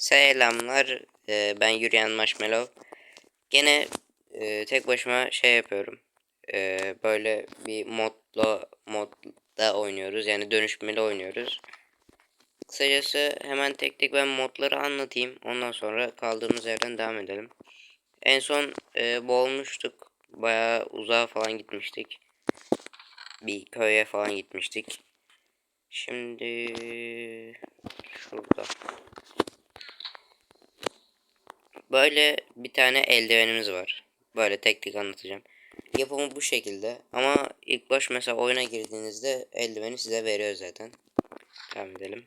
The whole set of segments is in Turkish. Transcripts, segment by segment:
Selamlar. Ee, ben Yürüyen Marshmallow. Gene e, tek başıma şey yapıyorum. Ee, böyle bir modla modda oynuyoruz. Yani dönüşmeli oynuyoruz. Kısacası hemen tek tek ben modları anlatayım. Ondan sonra kaldığımız yerden devam edelim. En son e, boğulmuştuk. Bayağı uzağa falan gitmiştik. Bir köye falan gitmiştik. Şimdi şurada. Böyle bir tane eldivenimiz var. Böyle tek tek anlatacağım. Yapımı bu şekilde. Ama ilk baş mesela oyuna girdiğinizde eldiveni size veriyor zaten. Devam edelim.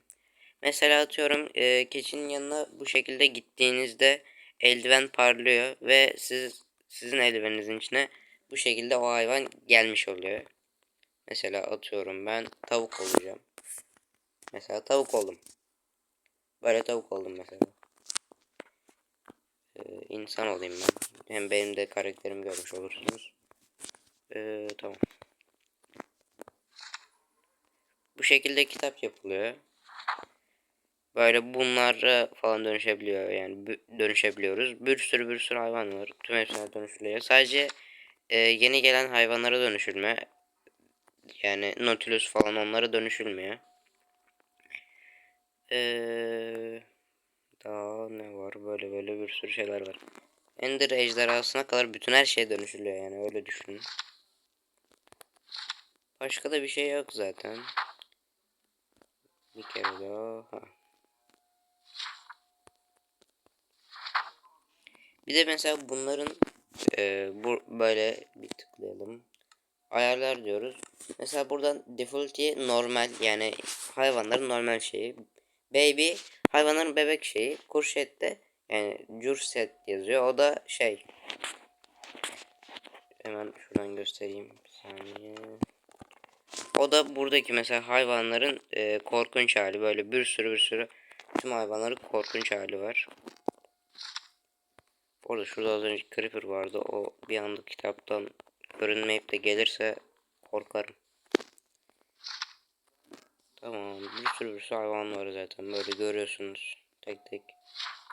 Mesela atıyorum e, keçinin yanına bu şekilde gittiğinizde eldiven parlıyor ve siz sizin eldiveninizin içine bu şekilde o hayvan gelmiş oluyor. Mesela atıyorum ben tavuk olacağım. Mesela tavuk oldum. Böyle tavuk oldum mesela. İnsan olayım ben. Hem benim de karakterimi görmüş olursunuz. Ee, tamam. Bu şekilde kitap yapılıyor. Böyle bunlara falan dönüşebiliyor yani dönüşebiliyoruz. Bir sürü bir sürü hayvan var. Tüm hepsine dönüşülüyor. Sadece e, yeni gelen hayvanlara dönüşülme. Yani Nautilus falan onlara dönüşülmüyor. Eee daha ne var? Böyle böyle bir sürü şeyler var. Ender ejderhasına kadar bütün her şeye dönüşülüyor yani öyle düşünün. Başka da bir şey yok zaten. Bir kere daha. Ha. Bir de mesela bunların e, bu böyle bir tıklayalım. Ayarlar diyoruz. Mesela buradan default normal yani hayvanların normal şeyi. Baby hayvanların bebek şeyi. Kurşette yani curset yazıyor. O da şey. Hemen şuradan göstereyim. Bir saniye. O da buradaki mesela hayvanların e, korkunç hali. Böyle bir sürü bir sürü tüm hayvanların korkunç hali var. Orada şurada az önce Creeper vardı. O bir anda kitaptan görünmeyip de gelirse korkarım. Tamam. Bir sürü bir sürü hayvan var zaten. Böyle görüyorsunuz. Tek tek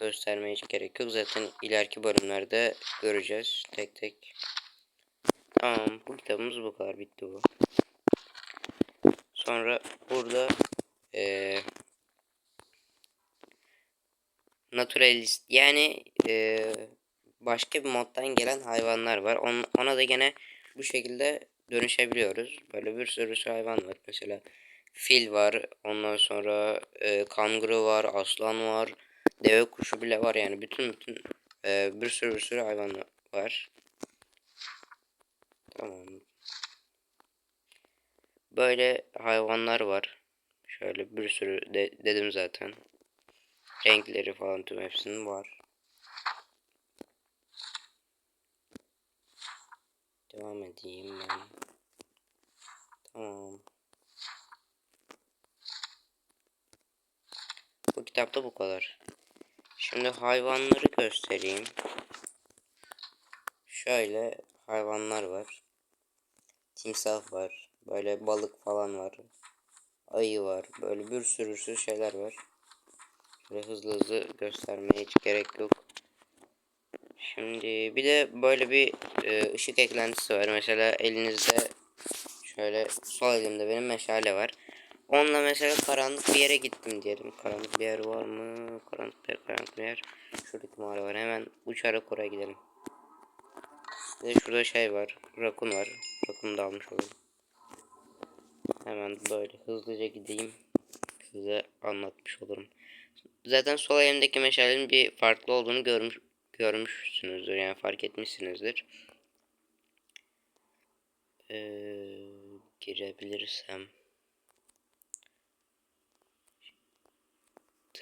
göstermeye hiç gerek yok. Zaten ileriki bölümlerde göreceğiz. Tek tek. Tamam. Bu kitabımız bu kadar. Bitti bu. Sonra burada eee naturalist yani eee başka bir moddan gelen hayvanlar var. On, ona da gene bu şekilde dönüşebiliyoruz. Böyle bir sürü, bir sürü hayvan var. Mesela fil var. Ondan sonra e, kanguru var. Aslan var. Deve kuşu bile var. Yani bütün bütün e, bir sürü bir sürü hayvan var. Tamam. Böyle hayvanlar var. Şöyle bir sürü de, dedim zaten. Renkleri falan tüm hepsinin var. Devam edeyim ben. Tamam. Bu kitapta bu kadar. Şimdi hayvanları göstereyim. Şöyle hayvanlar var. Timsah var. Böyle balık falan var. Ayı var. Böyle bir sürü sürü şeyler var. Şöyle hızlı hızlı göstermeye hiç gerek yok. Şimdi bir de böyle bir e, ışık eklentisi var. Mesela elinizde şöyle sol elimde benim meşale var. Onunla mesela karanlık bir yere gittim diyelim. Karanlık bir yer var mı? Karanlık bir yer, karanlık bir yer. Şuradaki mağara var. Hemen uçarak oraya gidelim. De şurada şey var. Rakun var. Rakunu da almış olayım. Hemen böyle hızlıca gideyim. Size anlatmış olurum. Zaten sol elimdeki meşalenin bir farklı olduğunu görmüş görmüşsünüzdür. Yani fark etmişsinizdir. Ee, girebilirsem.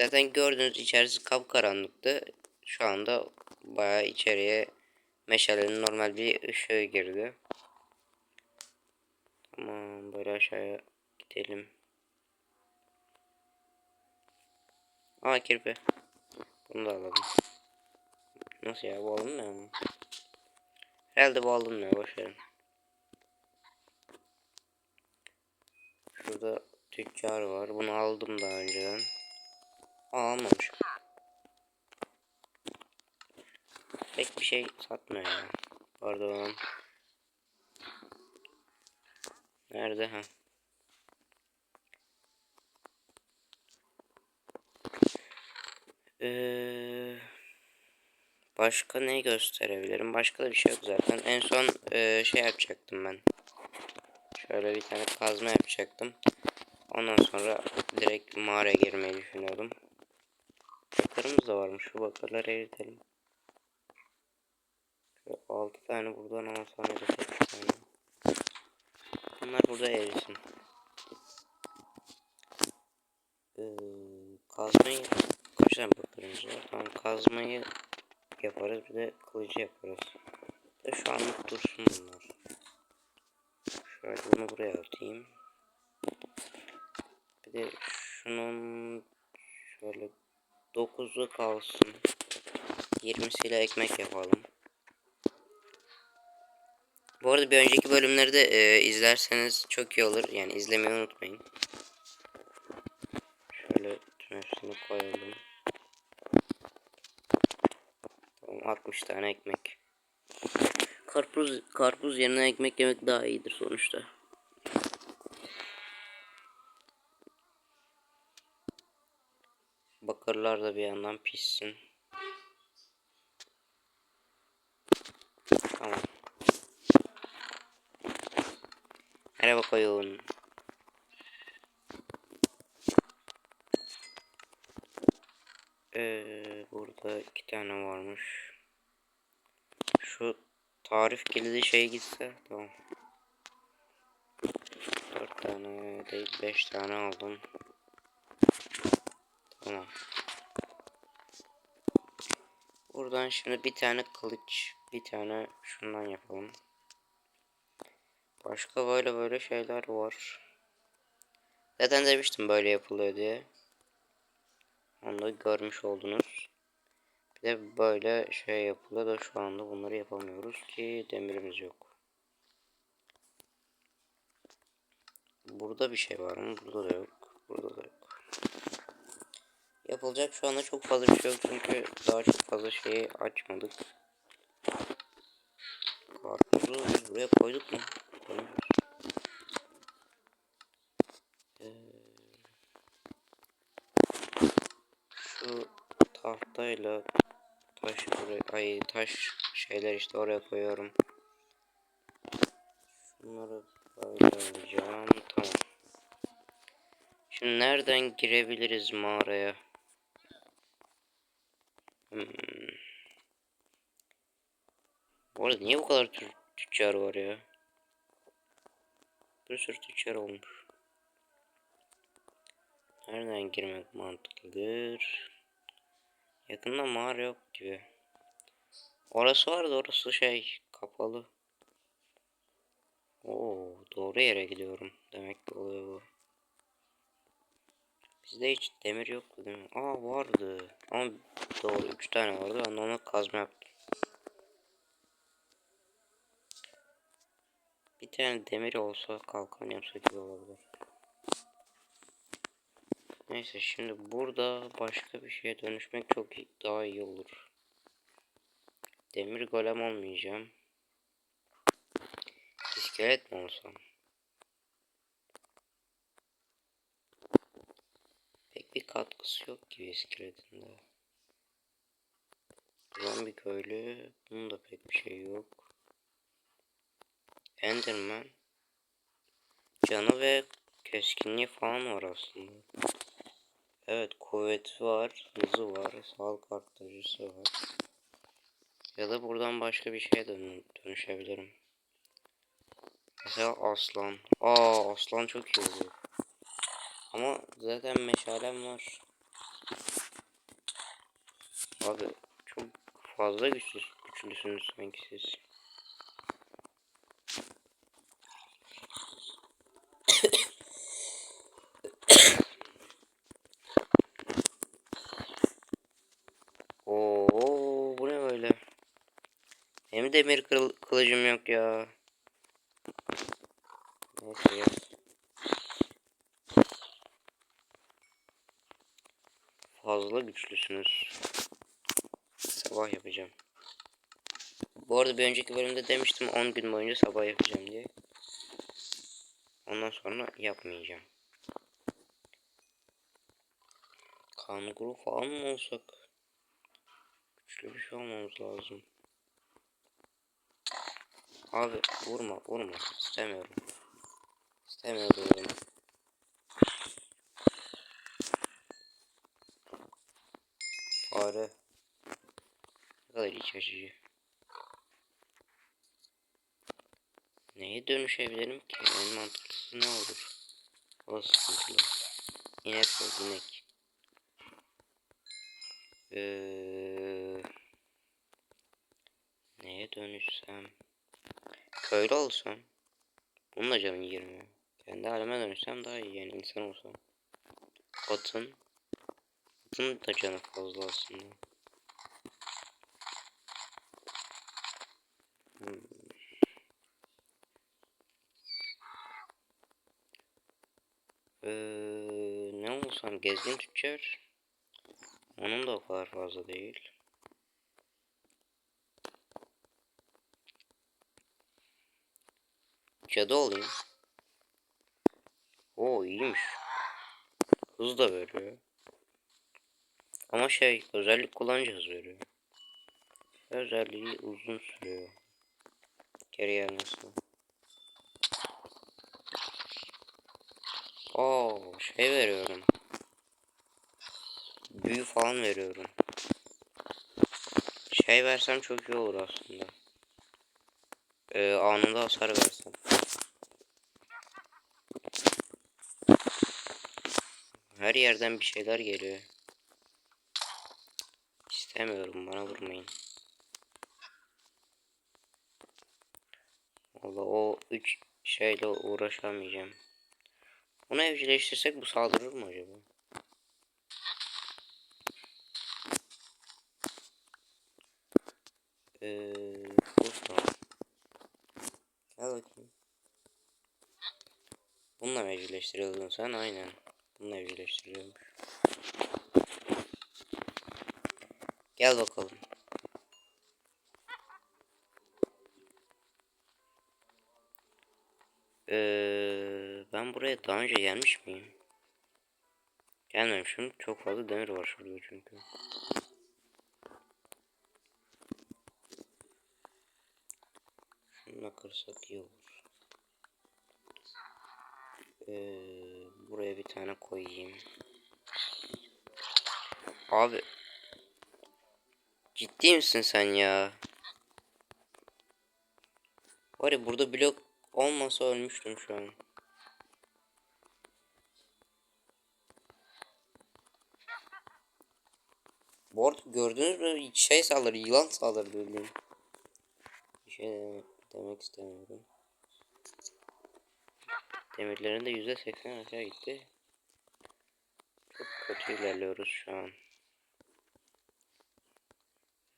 Zaten gördüğünüz içerisi kapkaranlıktı. Şu anda bayağı içeriye meşalenin normal bir ışığı girdi. Tamam böyle aşağıya gidelim. Aa kirpi. Bunu da alalım. Nasıl ya bu alınmıyor mu? Herhalde bu alınmıyor boşverin. Şurada tüccar var. Bunu aldım daha önceden. Almamış. pek bir şey satmıyor ya. Pardon. Nerede ha? Ee, başka ne gösterebilirim? Başka da bir şey yok zaten. En son ee, şey yapacaktım ben. Şöyle bir tane kazma yapacaktım. Ondan sonra direkt mağaraya girmeyi düşünüyordum. Bakarımız da varmış. Şu bakarları eritelim. Şöyle 6 tane buradan 10 tane de 8 tane. Bunlar burada erisin. Ee, kazmayı kaç tane bakarımız var? Tamam kazmayı yaparız bir de kılıcı yaparız. De şu anlık dursun bunlar. Şöyle bunu buraya atayım. Bir de şunun şöyle 9'u kalsın. 20'siyle ekmek yapalım. Bu arada bir önceki bölümleri de e, izlerseniz çok iyi olur. Yani izlemeyi unutmayın. Şöyle tüm hepsini koyalım. Tamam 60 tane ekmek. Karpuz karpuz yerine ekmek yemek daha iyidir sonuçta. Bakırlar da bir yandan pişsin. Tamam. Merhaba koyun. Ee, burada iki tane varmış. Şu tarif kilidi şey gitse tamam. Dört tane değil beş tane aldım. Tamam. Buradan şimdi bir tane kılıç, bir tane şundan yapalım. Başka böyle böyle şeyler var. Zaten demiştim böyle yapılıyor diye. Onu da görmüş oldunuz. Bir de böyle şey yapılıyor da şu anda bunları yapamıyoruz ki demirimiz yok. Burada bir şey var mı? Burada da yok. Burada da yok. Yapılacak şu anda çok fazla şey yok çünkü daha çok fazla şeyi açmadık. Karpuzu buraya koyduk mu? Koymuyoruz. Ee, şu tahtayla taş buraya ay taş şeyler işte oraya koyuyorum. Şunları böyle alacağım. Tamam. Şimdi nereden girebiliriz mağaraya? Hmm. Bu arada niye bu kadar tü tüccar var ya? Bir sürü tüccar olmuş. Nereden girmek mantıklıdır? Yakında mağara yok gibi. Orası vardı orası şey kapalı. Oo doğru yere gidiyorum. Demek ki oluyor bu. Bizde hiç demir yoktu değil mi? Aa vardı. Ama doğru 3 tane vardı. Ben ona kazma yaptım. Bir tane demir olsa kalkan yapsak gibi olabilir. Neyse şimdi burada başka bir şeye dönüşmek çok daha iyi olur. Demir golem olmayacağım. İskelet mi olsam? Pek bir katkısı yok gibi iskeletin de. Zombi köylü. Bunun da pek bir şey yok. Enderman. Canı ve keskinliği falan var aslında. Evet kuvveti var. Hızı var. Sağlık arttırıcısı var. Ya da buradan başka bir şeye dön dönüşebilirim. Mesela aslan. Aa aslan çok iyi oluyor. Ama zaten meşalem var. Abi çok fazla güçlü, güçlüsünüz sanki siz. Oo bu ne böyle? Hem demir kıl kılıcım yok ya. Neyse ya. Fazla güçlüsünüz. Sabah yapacağım. Bu arada bir önceki bölümde demiştim 10 gün boyunca sabah yapacağım diye. Ondan sonra yapmayacağım. Kanguru falan mı olsak? Güçlü bir şey olmamız lazım. Abi vurma vurma istemiyorum. İstemiyorum. Fare. Ne kadar iç açıcı. Neye dönüşebilirim ki? En mantıklısı ne olur? O sıkıntılı. İnek ol inek. Ee, neye dönüşsem? Köylü olsam. Bunun da canı 20. Kendi halime dönüşsem daha iyi yani insan olsam. Atın. Atın da canı fazla aslında. Hmm. Ee, ne olsam gezgin tüccar. Onun da o kadar fazla değil. Cadı olayım. Oo iyiymiş. Hız da veriyor. Ama şey özellik kullanınca hız veriyor. Özelliği uzun sürüyor. Geri gelmesi. Oo şey veriyorum. Büyü falan veriyorum. Şey versem çok iyi olur aslında. Ee, anında hasar versem. Her yerden bir şeyler geliyor. İstemiyorum bana vurmayın. Valla o üç şeyle uğraşamayacağım. Onu evcilleştirsek bu saldırır mı acaba? Ee, burada. Gel bakayım. Bununla mı sen? Aynen. Bununla evcilleştiriyormuş. Gel bakalım. Ee, ben buraya daha önce gelmiş miyim? Gelmemişim. Çok fazla demir var şurada çünkü. Şununla kırsak iyi olur. Ee, buraya bir tane koyayım. Abi. Ciddi misin sen ya? Var ya burada blok olmasa ölmüştüm şu an. Bu arada gördünüz mü şey saldırı yılan saldırı bildiğin. Bir şey demek, demek istemiyorum. Demirlerin de yüzde seksen aşağı gitti. Çok kötü ilerliyoruz şu an.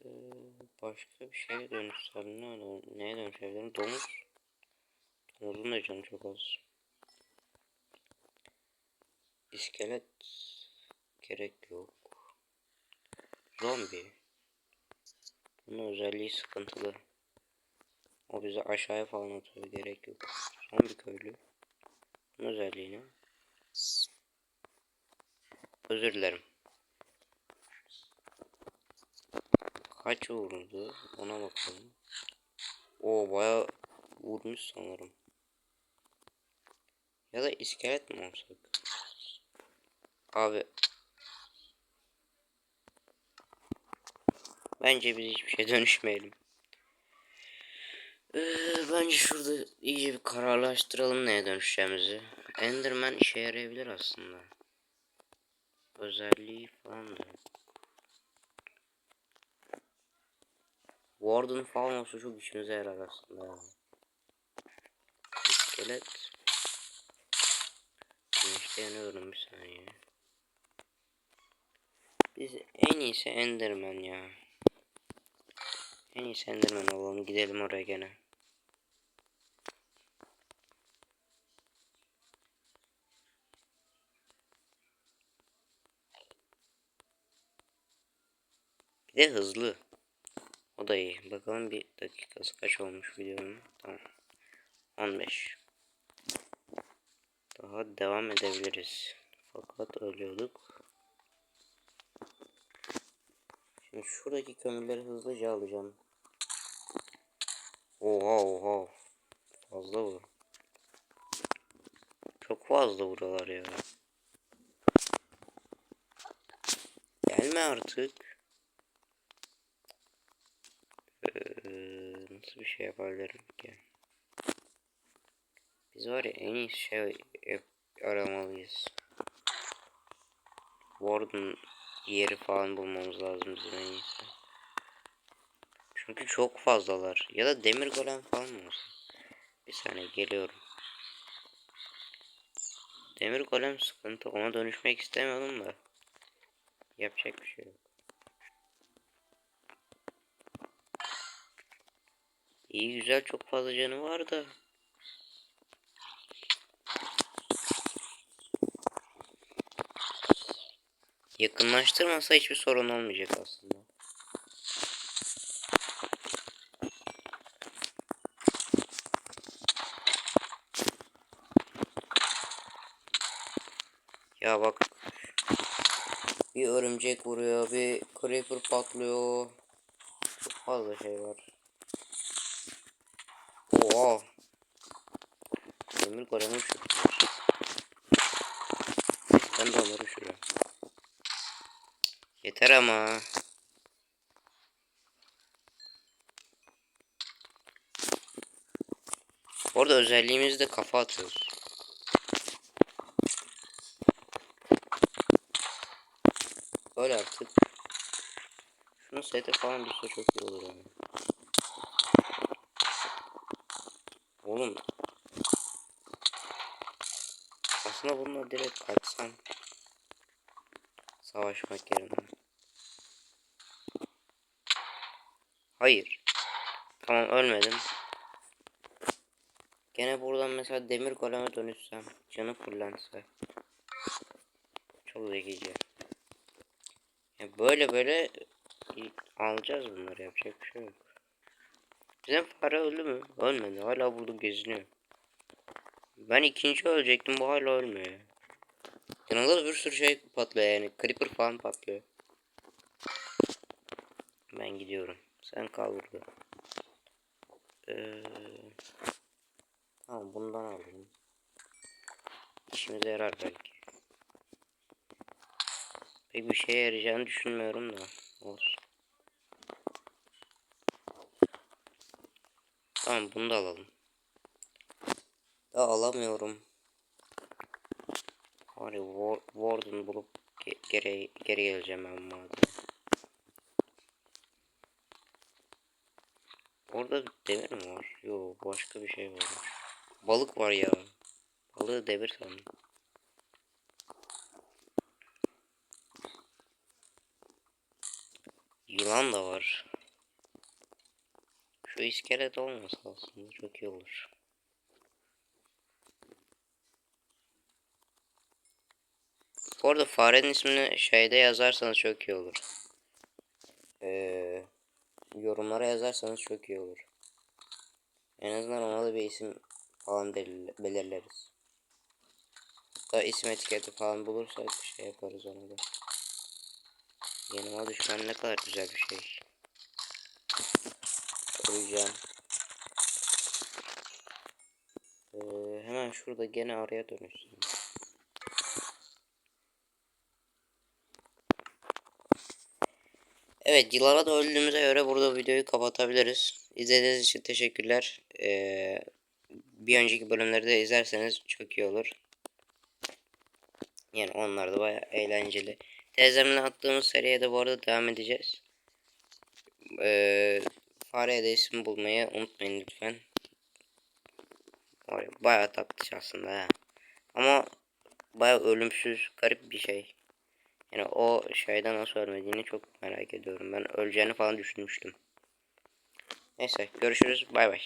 Ee, başka bir şeye dönüşsem ne olur? Neye dönüşebilirim? Domuz. Domuzun da canı çok az. İskelet gerek yok. Zombi. Bunun özelliği sıkıntılı. O bizi aşağıya falan atıyor. Gerek yok. Zombi köylü. Özelliğini. Özür dilerim. Kaç vurdu? Ona bakalım. O baya vurmuş sanırım. Ya da iskelet mi olsak? Abi. Bence biz hiçbir şey dönüşmeyelim. Ee, bence şurada iyice bir kararlaştıralım neye dönüşeceğimizi. Enderman işe yarayabilir aslında. Özelliği falan da. Warden falan olsa çok işimize yarar aslında. İskelet. Güneşte yanıyorum bir saniye. Biz en iyisi Enderman ya. En iyisi Enderman olalım. Gidelim oraya gene. Bir de hızlı. O da iyi. Bakalım bir dakikası kaç olmuş videonun. Tamam. 15. Daha devam edebiliriz. Fakat ölüyorduk. Şimdi şuradaki kömürleri hızlıca alacağım. Oha oha. Fazla bu. Çok fazla buralar ya. Gelme artık. Ee, nasıl bir şey yapabilirim ki? Biz var ya en iyi şey aramalıyız. Warden yeri falan bulmamız lazım bizim en iyisi. Çünkü çok fazlalar. Ya da demir golem falan mı olsun? Bir saniye geliyorum. Demir golem sıkıntı. Ona dönüşmek istemiyordum da. Yapacak bir şey yok. İyi güzel çok fazla canı var da. Yakınlaştırmasa hiçbir sorun olmayacak aslında. Ya bak. Bir örümcek vuruyor, bir creeper patlıyor. Çok fazla şey var. Oha. Golemi uçurdular. Ben de onları uçuruyorum. Yeter ama. Orada özelliğimizde kafa atıyoruz. Öyle artık. Şunu sete falan düşse çok iyi olur yani. Oğlum. Aslında bununla direkt kaçsam. Savaşmak yerine. Hayır. Tamam ölmedim. Gene buradan mesela demir goleme dönüşsem. Canı fullense. Çok zekice. Ya böyle böyle alacağız bunları yapacak bir şey yok. Bizim fare öldü mü? Ölmedi. Hala burada geziniyor. Ben ikinci ölecektim. Bu hala ölmüyor. ya. Yanında da bir sürü şey patlıyor yani. Creeper falan patlıyor. Ben gidiyorum. Sen kal burada. Ee, tamam bundan alayım. İşimize yarar belki. Pek bir şeye yarayacağını düşünmüyorum da. Olsun. Tamam bunu da alalım. Da alamıyorum. Var ya War, Warden bulup ge geri, geri geleceğim ben madem. Orada demir mi var? Yok başka bir şey var. Balık var ya. Balığı demir sandım. Yılan da var. Şu iskelet olmasa aslında çok iyi olur. Bu arada farenin ismini şeyde yazarsanız çok iyi olur. Ee, yorumlara yazarsanız çok iyi olur. En azından ona da bir isim falan belir belirleriz. Hatta isim etiketi falan bulursak şey yaparız onu da. Yanıma düşman ne kadar güzel bir şey. Koruyacağım. Ee, hemen şurada gene araya dönüşsün. Evet yıllara da öldüğümüze göre burada videoyu kapatabiliriz. İzlediğiniz için teşekkürler. Ee, bir önceki bölümleri de izlerseniz çok iyi olur. Yani onlar da baya eğlenceli. Teyzemle attığımız seriye de bu arada devam edeceğiz. Ee, fareye de isim bulmayı unutmayın lütfen. Var ya, Bayağı tatlış aslında ha. Ama bayağı ölümsüz garip bir şey. Yani o şeyden nasıl ölmediğini çok merak ediyorum. Ben öleceğini falan düşünmüştüm. Neyse görüşürüz. Bay bay.